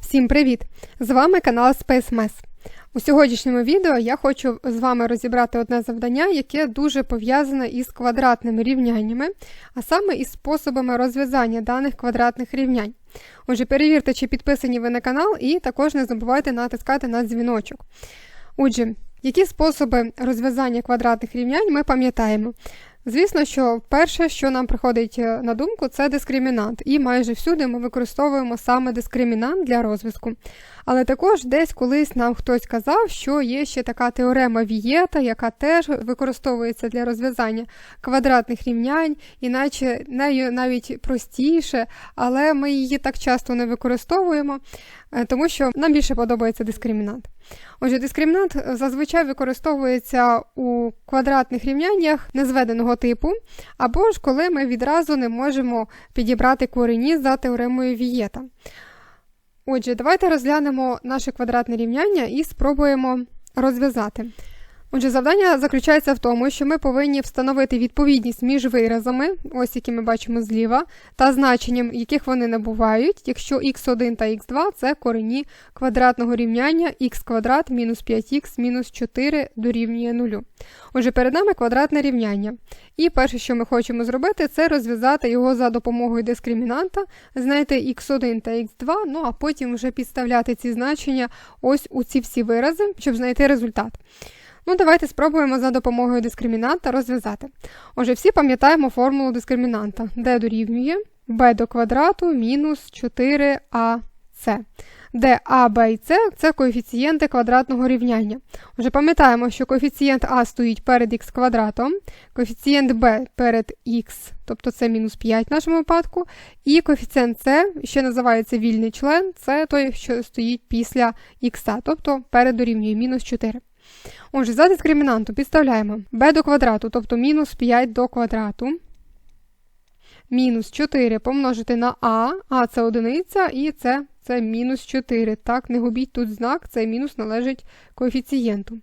Всім привіт! З вами канал SpaceMess. У сьогоднішньому відео я хочу з вами розібрати одне завдання, яке дуже пов'язане із квадратними рівняннями, а саме із способами розв'язання даних квадратних рівнянь. Отже, перевірте, чи підписані ви на канал, і також не забувайте натискати на дзвіночок. Отже, які способи розв'язання квадратних рівнянь ми пам'ятаємо? Звісно, що перше, що нам приходить е, на думку, це дискримінант, і майже всюди ми використовуємо саме дискримінант для розв'язку. Але також десь колись нам хтось казав, що є ще така теорема Вієта, яка теж використовується для розв'язання квадратних рівнянь, іначе нею навіть простіше, але ми її так часто не використовуємо, е, тому що нам більше подобається дискримінант. Отже, дискримінант зазвичай використовується у квадратних рівняннях незведеного типу, або ж коли ми відразу не можемо підібрати корені за теоремою Вієта. Отже, давайте розглянемо наше квадратне рівняння і спробуємо розв'язати. Отже, завдання заключається в тому, що ми повинні встановити відповідність між виразами, ось які ми бачимо зліва, та значенням, яких вони набувають, якщо х1 та х2 це корені квадратного рівняння х квадрат мінус 5х мінус 4 дорівнює 0. Отже, перед нами квадратне рівняння. І перше, що ми хочемо зробити, це розв'язати його за допомогою дискримінанта, знайти х1 та х2, ну а потім вже підставляти ці значення ось у ці всі вирази, щоб знайти результат. Ну, давайте спробуємо за допомогою дискримінанта розв'язати. Отже, всі пам'ятаємо формулу дискримінанта, де дорівнює b до квадрату мінус 4ac, де а, Б і С це коефіцієнти квадратного рівняння. Отже, пам'ятаємо, що коефіцієнт А стоїть перед х квадратом, коефіцієнт Б перед х, тобто це мінус 5 в нашому випадку, і коефіцієнт С, ще називається вільний член, це той, що стоїть після х, тобто перед дорівнює мінус 4. Отже, за дискримінанту підставляємо b до квадрату, тобто мінус 5 до квадрату. Мінус 4 помножити на а, а це одиниця, і це, це мінус 4. Так, не губіть тут знак, цей мінус належить коефіцієнту.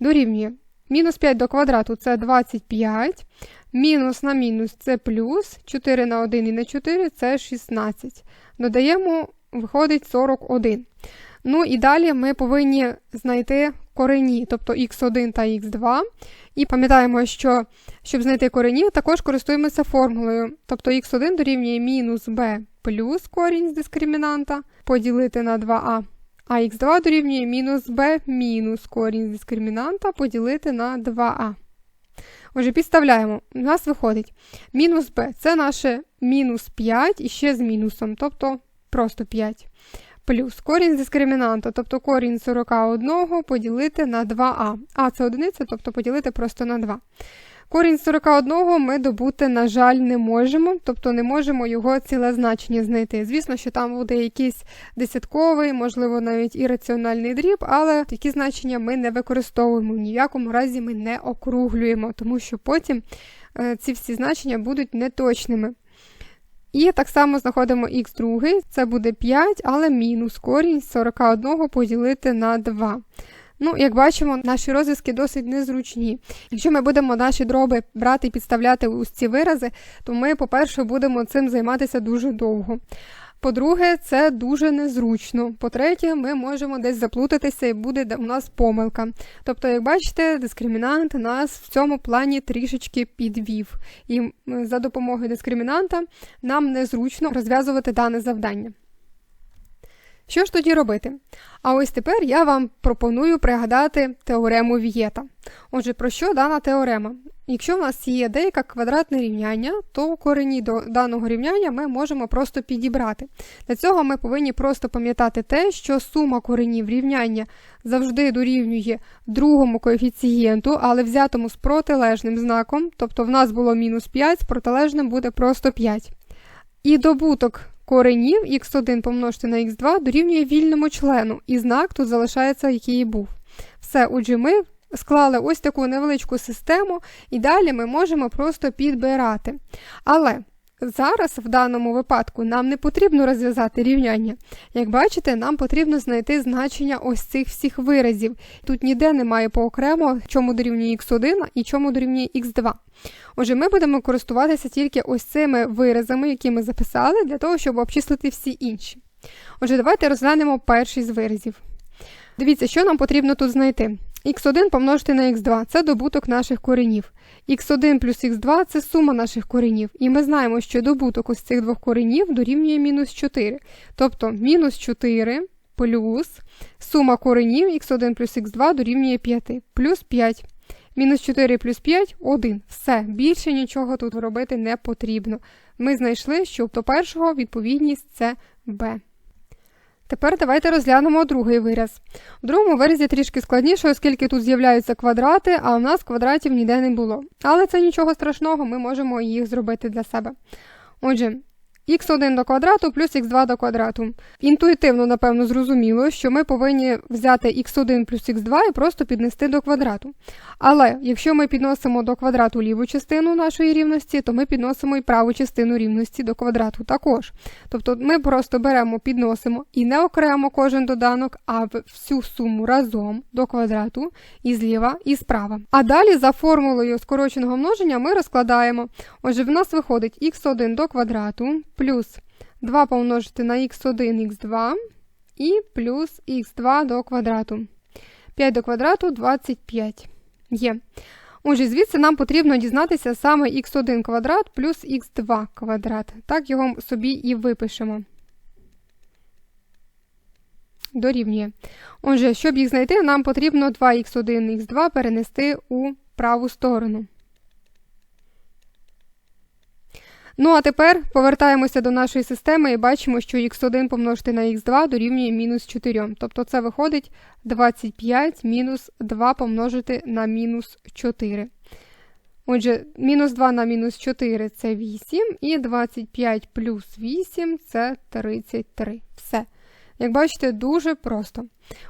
Дорівнює. Мінус 5 до квадрату це 25. Мінус на мінус це плюс. 4 на 1 і на 4 це 16. Додаємо, виходить 41. Ну і далі ми повинні знайти корені, тобто х1 та х2. І пам'ятаємо, що щоб знайти корені, також користуємося формулою. Тобто х1 дорівнює мінус b плюс корінь з дискримінанта поділити на 2а. А х2 дорівнює мінус b мінус корінь з дискримінанта поділити на 2а. Отже, підставляємо. У нас виходить мінус b це наше мінус 5 і ще з мінусом, тобто просто 5 плюс корінь з дискримінанту, тобто корінь 41 поділити на 2а. А це одиниця, тобто поділити просто на 2. Корінь 41 ми добути, на жаль, не можемо, тобто не можемо його ціле значення знайти. Звісно, що там буде якийсь десятковий, можливо, навіть і дріб, але такі значення ми не використовуємо. В якому разі ми не округлюємо, тому що потім е, ці всі значення будуть неточними. І так само знаходимо х другий, це буде 5, але мінус корінь 41 поділити на 2. Ну, як бачимо, наші розв'язки досить незручні. Якщо ми будемо наші дроби брати і підставляти ось ці вирази, то ми, по-перше, будемо цим займатися дуже довго. По-друге, це дуже незручно. По-третє, ми можемо десь заплутатися і буде у нас помилка. Тобто, як бачите, дискримінант нас в цьому плані трішечки підвів. І за допомогою дискримінанта нам незручно розв'язувати дане завдання. Що ж тоді робити? А ось тепер я вам пропоную пригадати теорему Вієта. Отже, про що дана теорема? Якщо в нас є деяке квадратне рівняння, то корені до даного рівняння ми можемо просто підібрати. Для цього ми повинні просто пам'ятати те, що сума коренів рівняння завжди дорівнює другому коефіцієнту, але взятому з протилежним знаком, тобто в нас було мінус 5, з протилежним буде просто 5. І добуток коренів х1 помножити на х2 дорівнює вільному члену, і знак тут залишається, який і був. Все, отже, ми склали ось таку невеличку систему, і далі ми можемо просто підбирати. Але зараз, в даному випадку, нам не потрібно розв'язати рівняння. Як бачите, нам потрібно знайти значення ось цих всіх виразів. Тут ніде немає поокремо, чому дорівнює х1 і чому дорівнює х2. Отже, ми будемо користуватися тільки ось цими виразами, які ми записали, для того, щоб обчислити всі інші. Отже, давайте розглянемо перший з виразів. Дивіться, що нам потрібно тут знайти. Х1 помножити на х2 це добуток наших коренів. х1 плюс х2 це сума наших коренів. І ми знаємо, що добуток ось цих двох коренів дорівнює мінус 4. Тобто мінус 4 плюс сума коренів х1 плюс х2 дорівнює 5, плюс 5. Мінус 4 плюс 5 1. Все, більше нічого тут робити не потрібно. Ми знайшли, що до першого відповідність це b. Тепер давайте розглянемо другий вираз. У другому виразі трішки складніше, оскільки тут з'являються квадрати, а у нас квадратів ніде не було. Але це нічого страшного, ми можемо їх зробити для себе. Отже, х1 до квадрату плюс х2 до квадрату. Інтуїтивно, напевно, зрозуміло, що ми повинні взяти х1 плюс х2 і просто піднести до квадрату. Але якщо ми підносимо до квадрату ліву частину нашої рівності, то ми підносимо і праву частину рівності до квадрату також. Тобто ми просто беремо, підносимо і не окремо кожен доданок, а всю суму разом до квадрату і зліва, і справа. А далі за формулою скороченого множення ми розкладаємо. Отже, в нас виходить х1 до квадрату плюс 2 помножити на х1, х2 і плюс х2 до квадрату. 5 до квадрату 25. Є. Отже, звідси нам потрібно дізнатися саме х1 квадрат плюс х2 квадрат. Так його собі і випишемо. Дорівнює. Отже, щоб їх знайти, нам потрібно 2х1, х2 перенести у праву сторону. Ну, а тепер повертаємося до нашої системи і бачимо, що х1 помножити на х2 дорівнює мінус 4. Тобто це виходить 25 мінус 2 помножити на мінус 4. Отже, мінус 2 на мінус 4 це 8, і 25 плюс 8 це 33. Все. Як бачите, дуже просто.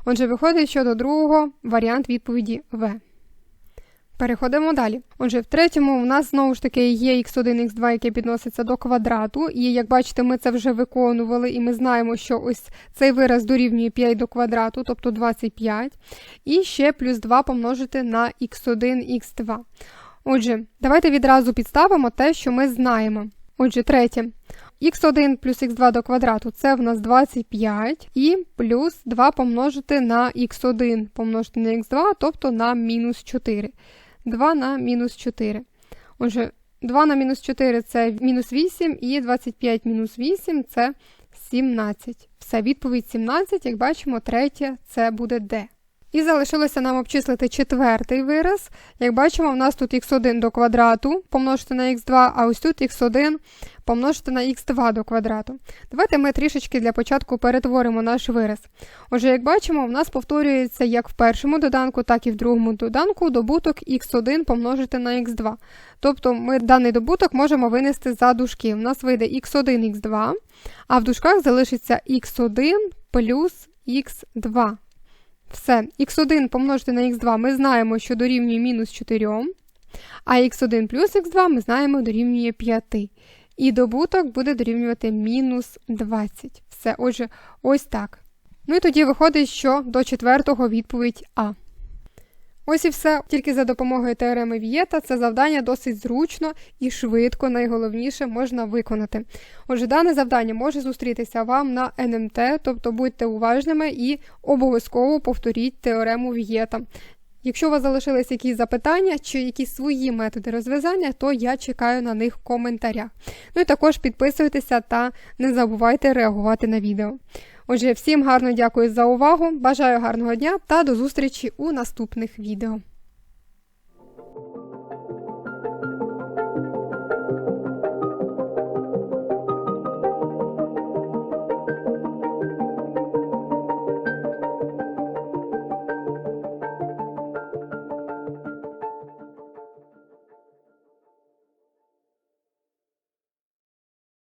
Отже, виходить, що до другого варіант відповіді В. Переходимо далі. Отже, в третьому у нас знову ж таки є х1, х2, яке підноситься до квадрату. І як бачите, ми це вже виконували, і ми знаємо, що ось цей вираз дорівнює 5 до квадрату, тобто 25. І ще плюс 2 помножити на х1, х2. Отже, давайте відразу підставимо те, що ми знаємо. Отже, третє. х1 плюс х2 до квадрату це в нас 25, і плюс 2 помножити на х1 помножити на х2, тобто на мінус 4. 2 на мінус 4. Отже, 2 на мінус 4 це мінус 8, і 25 мінус 8 це 17. Все, відповідь 17, як бачимо, третє це буде D. І залишилося нам обчислити четвертий вираз. Як бачимо, у нас тут х1 до квадрату помножити на х2, а ось тут х1 помножити на х2 до квадрату. Давайте ми трішечки для початку перетворимо наш вираз. Отже, як бачимо, у нас повторюється як в першому доданку, так і в другому доданку добуток х1 помножити на х2. Тобто ми даний добуток можемо винести за дужки. У нас вийде х1, х2, а в дужках залишиться х1 плюс х2. Все, х1 помножити на х2 ми знаємо, що дорівнює мінус 4, а х1 плюс х2 ми знаємо дорівнює 5. І добуток буде дорівнювати мінус 20. Все, отже, ось так. Ну і тоді виходить, що до четвертого відповідь А. Ось і все. Тільки за допомогою теореми Вієта це завдання досить зручно і швидко, найголовніше, можна виконати. Отже, дане завдання може зустрітися вам на НМТ, тобто будьте уважними і обов'язково повторіть теорему Вієта. Якщо у вас залишились якісь запитання чи якісь свої методи розв'язання, то я чекаю на них в коментарях. Ну і також підписуйтеся та не забувайте реагувати на відео. Отже, всім гарно дякую за увагу, бажаю гарного дня та до зустрічі у наступних відео.